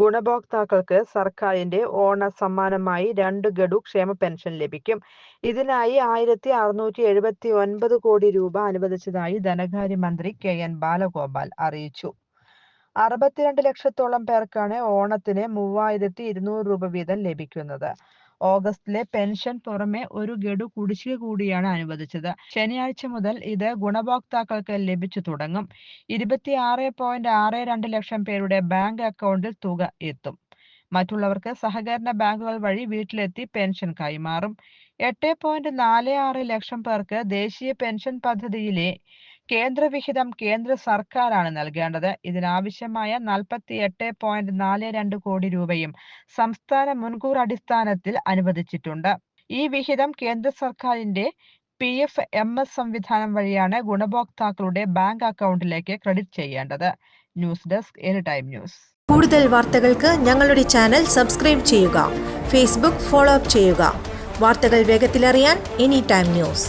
ഗുണഭോക്താക്കൾക്ക് സർക്കാരിന്റെ ഓണ സമ്മാനമായി രണ്ട് ഗഡു ക്ഷേമ പെൻഷൻ ലഭിക്കും. ഇതിനായി ആയിരത്തി അറുന്നൂറ്റി എഴുപത്തി ഒൻപത് കോടി രൂപ അനുവദിച്ചതായി ധനകാര്യമന്ത്രി കെ എൻ ബാലഗോപാൽ അറിയിച്ചു. അറുപത്തിരണ്ട് ലക്ഷത്തോളം പേർക്കാണ് ഓണത്തിന് മൂവായിരത്തി ഇരുന്നൂറ് രൂപ വീതം ലഭിക്കുന്നത്. ഓഗസ്റ്റിലെ പെൻഷൻ പുറമെ ഒരു ഗഡു കുടിശ്ശിക കൂടിയാണ് അനുവദിച്ചത്. ശനിയാഴ്ച മുതൽ ഇത് ഗുണഭോക്താക്കൾക്ക് ലഭിച്ചു തുടങ്ങും. ഇരുപത്തിയാറ് പോയിന്റ് ആറ് രണ്ട് ലക്ഷം പേരുടെ ബാങ്ക് അക്കൗണ്ടിൽ തുക എത്തും. മറ്റുള്ളവർക്ക് സഹകരണ ബാങ്കുകൾ വഴി വീട്ടിലെത്തി പെൻഷൻ കൈമാറും. എട്ട് പോയിന്റ് നാല് ആറ് ലക്ഷം പേർക്ക് ദേശീയ പെൻഷൻ പദ്ധതിയിലെ കേന്ദ്രവിഹിതം കേന്ദ്ര സർക്കാരാണ് നൽകേണ്ടത്. ഇതിനാവശ്യമായ നാൽപ്പത്തി എട്ട് പോയിന്റ് നാല് രണ്ട് കോടി രൂപയും സംസ്ഥാന മുൻകൂർ അടിസ്ഥാനത്തിൽ അനുവദിച്ചിട്ടുണ്ട്. ഈ വിഹിതം കേന്ദ്ര സർക്കാരിന്റെ പി എഫ് എം എസ് സംവിധാനം വഴിയാണ് ഗുണഭോക്താക്കളുടെ ബാങ്ക് അക്കൗണ്ടിലേക്ക് ക്രെഡിറ്റ് ചെയ്യേണ്ടത്. News desk any time news. കൂടുതൽ വാർത്തകൾക്ക് ഞങ്ങളുടെ ചാനൽ സബ്സ്ക്രൈബ് ചെയ്യുക. ഫേസ്ബുക്ക് ഫോളോ അപ്പ് ചെയ്യുക. വാർത്തകൾ വേഗത്തിലറിയാൻ എനി ടൈം ന്യൂസ്.